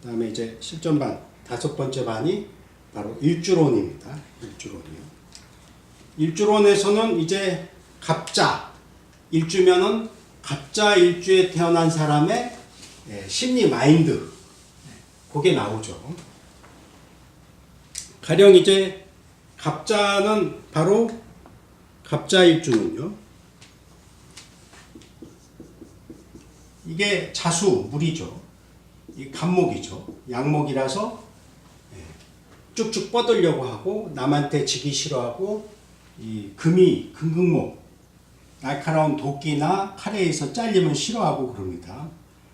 그 다음에 이제 실전반 다섯 번째 반이 바로 일주론입니다. 일주론이요. 일주론에서는 이제 갑자 일주면은 갑자 일주에 태어난 사람의 예, 심리 마인드 예, 그게 나오죠. 가령 이제 갑자는 바로 갑자 일주는요. 이게 자수 물이죠. 이 간목이죠. 양목이라서 예, 쭉쭉 뻗으려고 하고 남한테 지기 싫어하고 이 금이 금극목 날카로운 도끼나 칼에서 잘리면 싫어하고 그럽니다.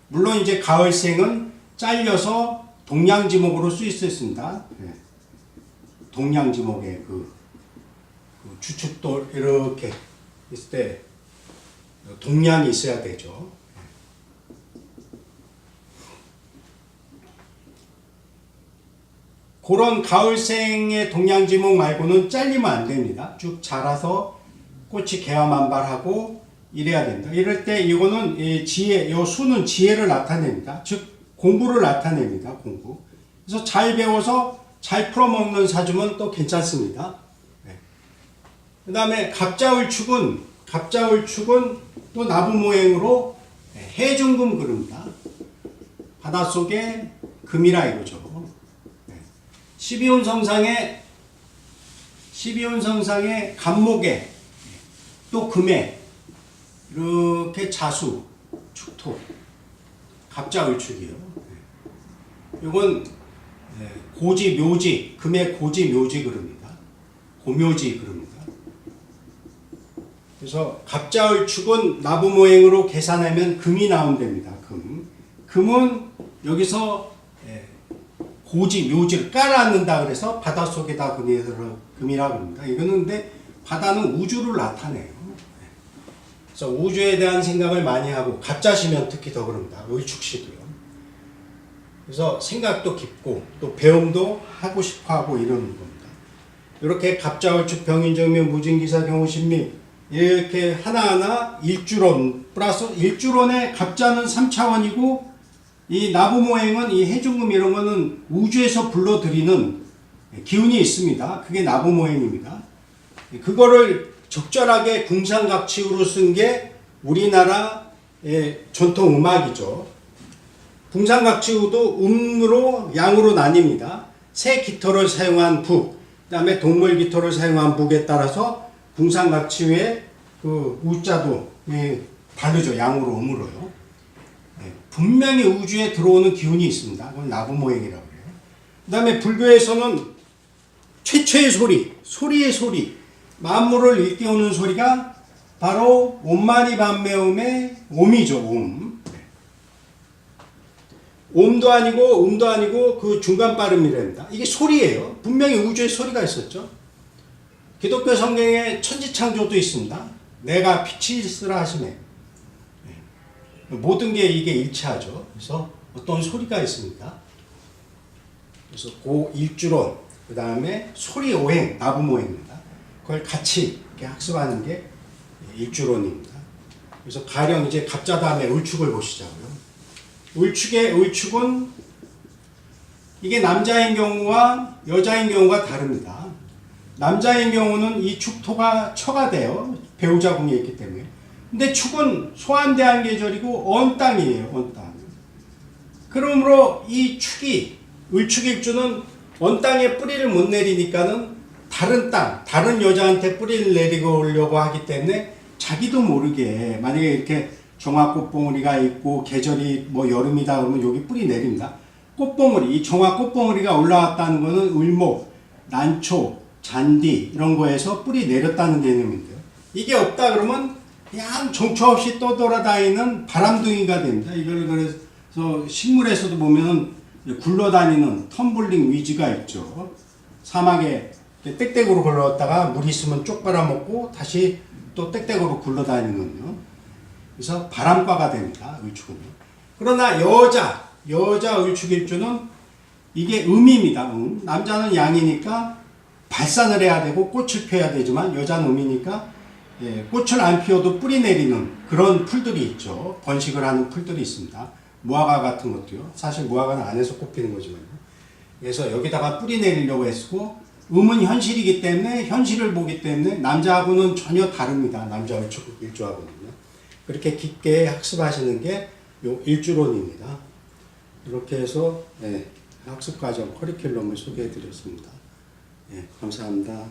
물론 이제 가을생은 잘려서 동양지목으로 있습니다. 예. 동양지목의 그, 그 주축도 이렇게 있을 때 동양이 있어야 되죠. 그런 가을생의 동양지목 말고는 잘리면 안 됩니다. 쭉 자라서 꽃이 개화만발하고 이래야 된다. 이럴 때 이거는 이 지혜, 요 수는 지혜를 나타냅니다. 즉 공부를 나타냅니다. 공부. 그래서 잘 배워서 잘 풀어먹는 사주면 또 괜찮습니다. 그 다음에 갑자울축은 갑자울축은 또 나부 모행으로 해중금 그룹니다. 바닷속에 금이라 이거죠. 12운 성상에 12운 성상에 간목에 또 금에 이렇게 자수 축토 갑자을축이요. 이건 네, 고지 묘지 금의 고지 묘지 그럽니다. 고묘지 그럽니다. 그래서 갑자을축은 나부모행으로 계산하면 금이 나온답니다. 금. 금은 여기서 예, 고지 묘지를 깔아앉는다 그래서 바닷속에다 금이라고 합니다. 이거는 근데 바다는 우주를 나타내요. 그래서 우주에 대한 생각을 많이 하고 가짜 시면 특히 더 그럽니다. 을축시도요. 그래서 생각도 깊고 또 배움도 하고 싶어 하고 이러는 겁니다. 이렇게 갑자 을축 병인정면 무진기사 경우신미 이렇게 하나하나 일주론 플러스 일주론의 갑자는 3차원이고 이 나부모행은 이 해중금 이런 거는 우주에서 불러들이는 기운이 있습니다. 그게 나부모행입니다. 그거를 적절하게 궁상각치우로 쓴 게 우리나라의 전통 음악이죠. 궁상각치우도 음으로 양으로 나뉩니다. 새 깃털을 사용한 북, 그 다음에 동물 깃털을 사용한 북에 따라서 궁상각치우의 그 우자도 예, 다르죠. 양으로 음으로요. 예, 분명히 우주에 들어오는 기운이 있습니다. 그건 나부모행이라고 해요. 그 다음에 불교에서는 최초의 소리, 소리의 소리, 만물을 일깨우는 소리가 바로 옴마니 반매음의 옴이죠, 옴. 옴도 아니고 음도 아니고 그 중간 발음이랍니다. 이게 소리예요. 분명히 우주에 소리가 있었죠. 기독교 성경에 천지창조도 있습니다. 내가 빛이 있으라 하시네. 모든 게 이게 일치하죠. 그래서 어떤 소리가 있습니다. 그래서 고 일주론, 그 다음에 소리 오행, 나부모행입니다. 그걸 같이 이렇게 학습하는 게 일주론입니다. 그래서 가령 이제 갑자 다음에 울축을 보시자고요. 울축의 울축은 이게 남자인 경우와 여자인 경우가 다릅니다. 남자인 경우는 이 축토가 처가 돼요. 배우자 궁에 있기 때문에. 근데 축은 소환대한 계절이고 언 땅이에요. 언 땅. 그러므로 이 축이 을축일주는 언 땅에 뿌리를 못 내리니까는 다른 땅, 다른 여자한테 뿌리를 내리고 오려고 하기 때문에 자기도 모르게 만약에 이렇게 종합 꽃봉우리가 있고 계절이 뭐 여름이다 그러면 여기 뿌리 내립니다. 꽃봉우리, 이 종합 꽃봉우리가 올라왔다는 거는 을목, 난초, 잔디 이런 거에서 뿌리 내렸다는 개념인데요. 이게 없다 그러면 그냥 정처 없이 떠돌아다니는 바람둥이가 됩니다. 이걸 그래서 식물에서도 보면 굴러다니는 텀블링 위지가 있죠. 사막에 땡땡으로 굴러다가 물 있으면 쪽 빨아먹고 다시 또 땡땡으로 굴러다니는요. 그래서 바람과가 됩니다. 을축은요. 그러나 여자, 여자 을축일주는 이게 음입니다. 음. 남자는 양이니까 발산을 해야 되고 꽃을 펴야 되지만 여자는 음이니까 예, 꽃을 안 피워도 뿌리 내리는 그런 풀들이 있죠. 번식을 하는 풀들이 있습니다. 무화과 같은 것도요. 사실 무화과는 안에서 꼽히는 거지만요. 그래서 여기다가 뿌리 내리려고 했고 음은 현실이기 때문에 현실을 보기 때문에 남자하고는 전혀 다릅니다. 남자 일주, 일주하고는요. 그렇게 깊게 학습하시는 게 요 일주론입니다. 이렇게 해서 예, 학습 과정 커리큘럼을 소개해 드렸습니다. 예, 감사합니다.